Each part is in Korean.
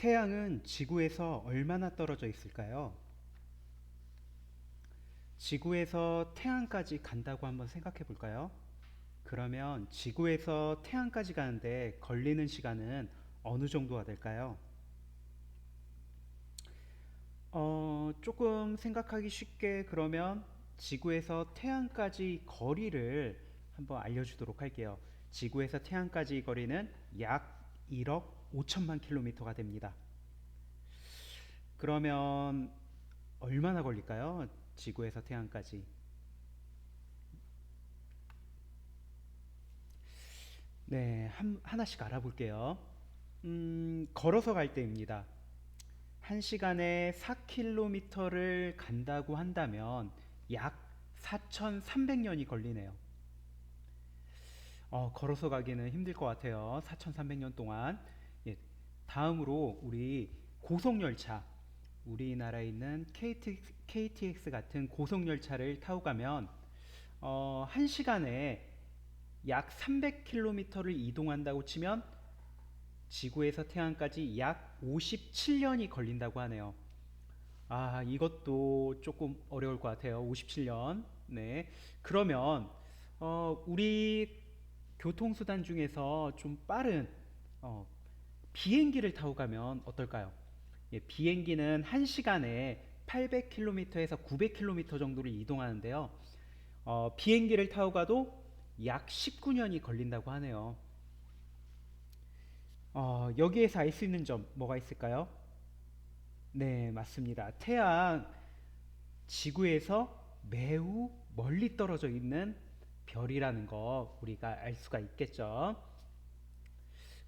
태양은 지구에서 얼마나 떨어져 있을까요? 지구에서 태양까지 간다고 한번 생각해 볼까요? 그러면 지구에서 태양까지 가는데 걸리는 시간은 어느 정도가 될까요? 어, 조금 생각하기 쉽게 그러면 지구에서 태양까지 거리를 한번 알려주도록 할게요. 지구에서 태양까지 거리는 약 1억 5천만 킬로미터가 됩니다. 그러면 얼마나 걸릴까요? 지구에서 태양까지. 네, 한, 하나씩 알아볼게요. 음, 걸어서 갈 때입니다. 한 시간에 4km를 간다고 한다면 약 4,300년이 걸리네요. 어, 걸어서 가기는 힘들 것 같아요. 4,300년 동안. 예, 다음으로 우리 고속열차, 우리나라에 있는 KTX, KTX 같은 고속열차를 타고 가면 어, 한 시간에 약 300km를 이동한다고 치면 지구에서 태양까지 약 57년이 걸린다고 하네요. 아, 이것도 조금 어려울 것 같아요. 57년. 네. 그러면 어, 우리 교통수단 중에서 좀 빠른 어, 비행기를 타고 가면 어떨까요? 예, 비행기는 한시간에 800km에서 900km 정도를 이동하는데요. 어, 비행기를 타고 가도 약 19년이 걸린다고 하네요. 어, 여기에서 알 수 있는 점 뭐가 있을까요? 네, 맞습니다. 태양 지구에서 매우 멀리 떨어져 있는 별이라는 거 우리가 알 수가 있겠죠.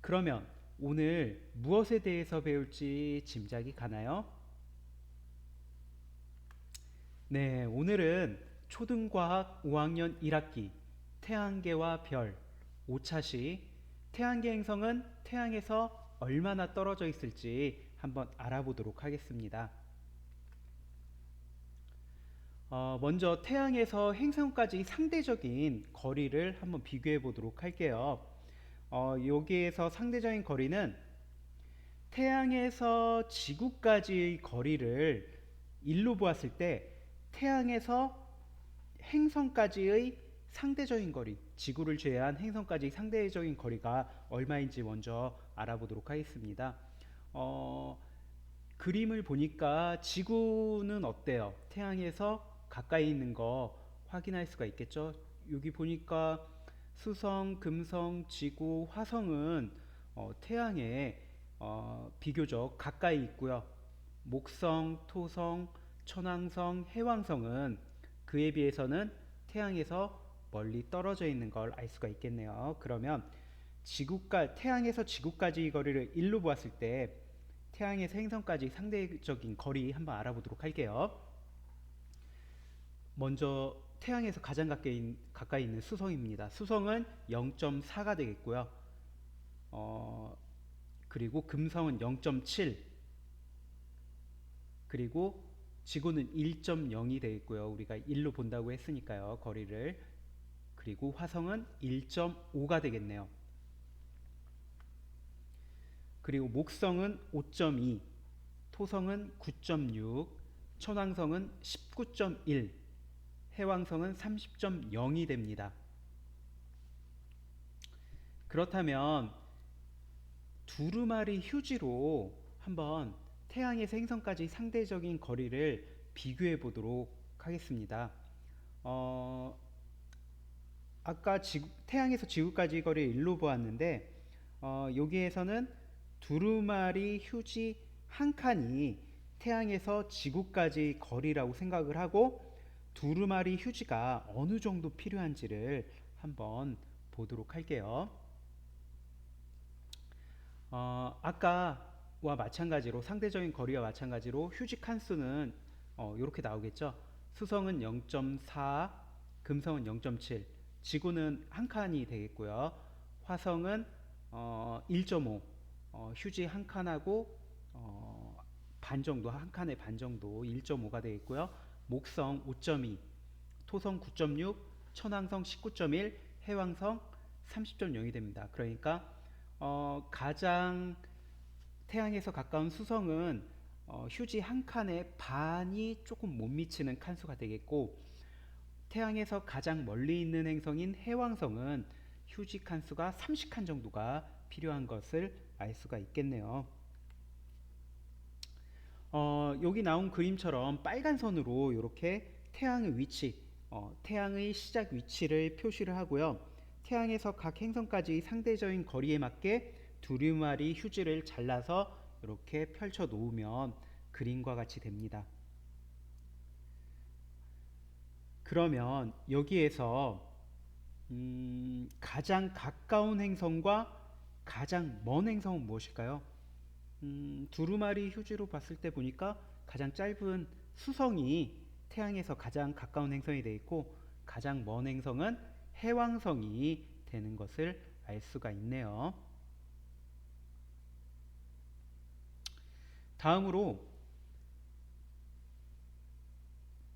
그러면 오늘 무엇에 대해서 배울지 짐작이 가나요? 네, 오늘은 초등과학 5학년 1학기 태양계와 별 5차시 태양계 행성은 태양에서 얼마나 떨어져 있을지 한번 알아보도록 하겠습니다. 어, 먼저 태양에서 행성까지 상대적인 거리를 한번 비교해 보도록 할게요. 어, 여기에서 상대적인 거리는 태양에서 지구까지의 거리를 일로 보았을 때 태양에서 행성까지의 상대적인 거리, 지구를 제외한 행성까지 상대적인 거리가 얼마인지 먼저 알아보도록 하겠습니다. 어, 그림을 보니까 지구는 어때요? 태양에서 가까이 있는 거 확인할 수가 있겠죠? 여기 보니까 수성, 금성, 지구, 화성은 어, 태양에 어, 비교적 가까이 있고요. 목성, 토성, 천왕성, 해왕성은 그에 비해서는 태양에서 멀리 떨어져 있는 걸 알 수가 있겠네요. 그러면 지구가 태양에서 지구까지 거리를 일로 보았을 때 태양에서 행성까지 상대적인 거리 한번 알아보도록 할게요. 먼저 태양에서 가장 가까이, 가까이 있는 수성입니다. 수성은 0.4가 되겠고요. 어, 그리고 금성은 0.7 그리고 지구는 1.0이 되겠고요. 우리가 1로 본다고 했으니까요. 거리를 그리고 화성은 1.5가 되겠네요. 그리고 목성은 5.2, 토성은 9.6, 천왕성은 19.1, 해왕성은 30.0이 됩니다. 그렇다면 두루마리 휴지로 한번 태양에서 행성까지 상대적인 거리를 비교해 보도록 하겠습니다. 어, 아까 지구, 태양에서 지구까지 거리 일로 보았는데 어, 여기에서는 두루마리 휴지 한 칸이 태양에서 지구까지 거리라고 생각을 하고 두루마리 휴지가 어느 정도 필요한지를 한번 보도록 할게요. 어, 아까와 마찬가지로 상대적인 거리와 마찬가지로 휴지 칸수는 어, 이렇게 나오겠죠. 수성은 0.4, 금성은 0.7, 지구는 한 칸이 되겠고요. 화성은 어, 1.5, 어, 휴지 한 칸하고 어, 반 정도 한 칸의 반 정도 1.5가 되겠고요. 목성 5.2, 토성 9.6, 천왕성 19.1, 해왕성 30.0이 됩니다. 그러니까 어, 가장 태양에서 가까운 수성은 어, 휴지 한 칸의 반이 조금 못 미치는 칸수가 되겠고 태양에서 가장 멀리 있는 행성인 해왕성은 휴지 칸수가 30칸 정도가 필요한 것을 알 수가 있겠네요. 어, 여기 나온 그림처럼 빨간 선으로 이렇게 태양의 위치, 어, 태양의 시작 위치를 표시를 하고요. 태양에서 각 행성까지 상대적인 거리에 맞게 두루마리 휴지를 잘라서 이렇게 펼쳐 놓으면 그림과 같이 됩니다. 그러면 여기에서 음, 가장 가까운 행성과 가장 먼 행성은 무엇일까요? 음, 두루마리 휴지로 봤을 때 보니까 가장 짧은 수성이 태양에서 가장 가까운 행성이 되어 있고 가장 먼 행성은 해왕성이 되는 것을 알 수가 있네요. 다음으로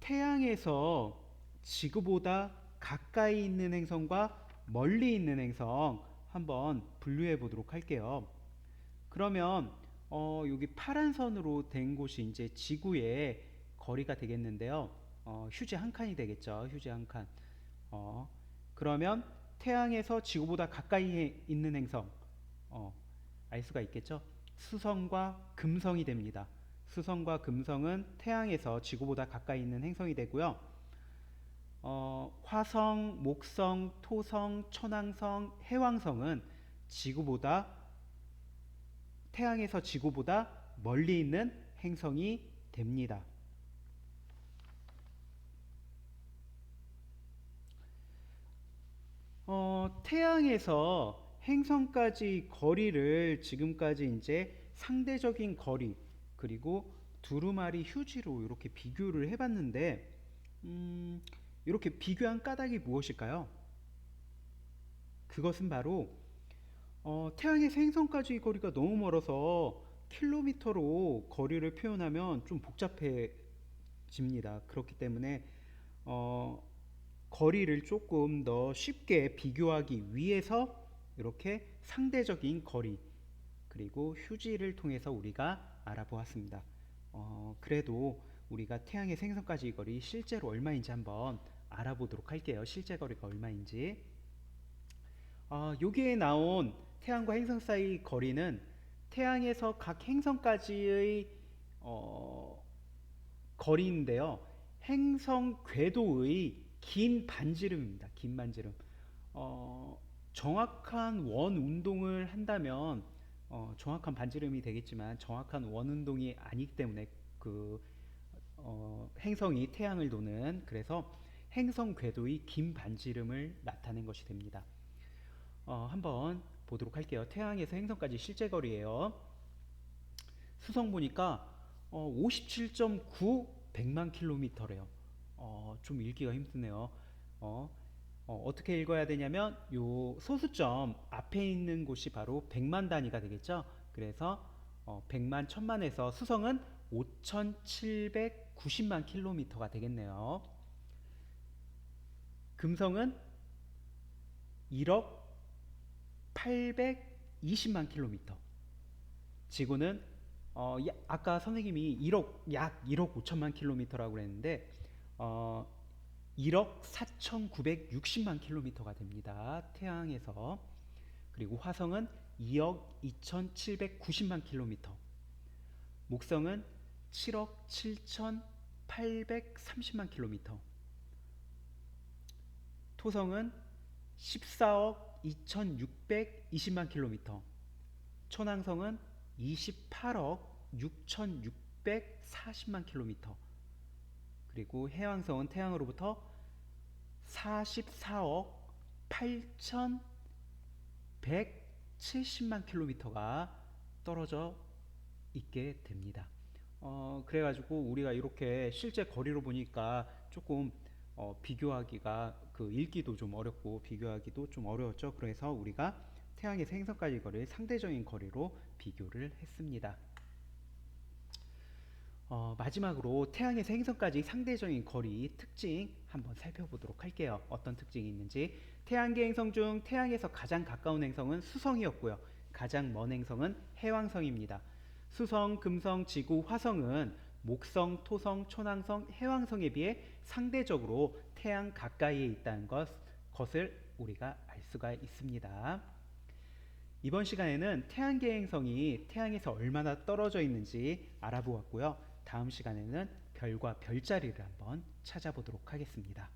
태양에서 지구보다 가까이 있는 행성과 멀리 있는 행성 한번 분류해 보도록 할게요. 그러면 어, 여기 파란 선으로 된 곳이 이제 지구의 거리가 되겠는데요. 어, 휴지 한 칸이 되겠죠. 휴지 한 칸. 어, 그러면 태양에서 지구보다 가까이 있는 행성 어, 알 수가 있겠죠. 수성과 금성이 됩니다. 수성과 금성은 태양에서 지구보다 가까이 있는 행성이 되고요. 어, 화성, 목성, 토성, 천왕성, 해왕성은 지구보다 태양에서 지구보다 멀리 있는 행성이 됩니다. 어, 태양에서 행성까지 거리를 지금까지 이제 상대적인 거리 그리고 두루마리 휴지로 이렇게 비교를 해봤는데 음, 이렇게 비교한 까닭이 무엇일까요? 그것은 바로 어, 태양에서 행성까지 거리가 너무 멀어서 킬로미터로 거리를 표현하면 좀 복잡해집니다. 그렇기 때문에 어, 거리를 조금 더 쉽게 비교하기 위해서 이렇게 상대적인 거리 그리고 휴지를 통해서 우리가 알아보았습니다. 어, 그래도 우리가 태양의 생성까지 거리 실제로 얼마인지 한번 알아보도록 할게요. 실제 거리가 얼마인지. 어, 여기에 나온 태양과 행성 사이 거리는 태양에서 각 행성까지의 어, 거리인데요. 행성 궤도의 긴 반지름입니다. 긴 반지름. 어, 정확한 원 운동을 한다면 어, 정확한 반지름이 되겠지만 정확한 원 운동이 아니기 때문에 그 어, 행성이 태양을 도는 그래서 행성 궤도의 긴 반지름을 나타낸 것이 됩니다. 어, 한번 보도록 할게요. 태양에서 행성까지 실제 거리예요. 수성 보니까 어, 57.9 100만 킬로미터래요. 어, 좀 읽기가 힘드네요. 어, 어, 떻게 읽어야 되냐면 요 소수점 앞에 있는 곳이 바로 100만 단위가 되겠죠. 그래서 어, 100만 천만에서 수성은 5,790만 킬로미터가 되겠네요. 금성은 1억 820만 킬로미터. 지구는 어, 야, 아까 선생님이 1억 약 1억 5천만 킬로미터라고 그랬는데 어, 1억 4,960만 킬로미터가 됩니다. 태양에서 그리고 화성은 2억 2,790만 킬로미터. 목성은 7억 7,830만 킬로미터. 토성은 14억 2,620만 킬로미터. 천왕성은 28억 6,640만 킬로미터. 그리고 해왕성은 태양으로부터 44억 8,170만 킬로미터가 떨어져 있게 됩니다. 어, 그래가지고 우리가 이렇게 실제 거리로 보니까 조금 어, 비교하기가 그 읽기도 좀 어렵고 비교하기도 좀 어려웠죠. 그래서 우리가 태양의 생성까지 거리를 상대적인 거리로 비교를 했습니다. 어, 마지막으로 태양에서 행성까지 상대적인 거리 특징 한번 살펴보도록 할게요. 어떤 특징이 있는지. 태양계 행성 중 태양에서 가장 가까운 행성은 수성이었고요. 가장 먼 행성은 해왕성입니다. 수성, 금성, 지구, 화성은 목성, 토성, 초낭성, 해왕성에 비해 상대적으로 태양 가까이에 있다는 것, 것을 우리가 알 수가 있습니다. 이번 시간에는 태양계 행성이 태양에서 얼마나 떨어져 있는지 알아보았고요. 다음 시간에는 별과 별자리를 한번 찾아보도록 하겠습니다.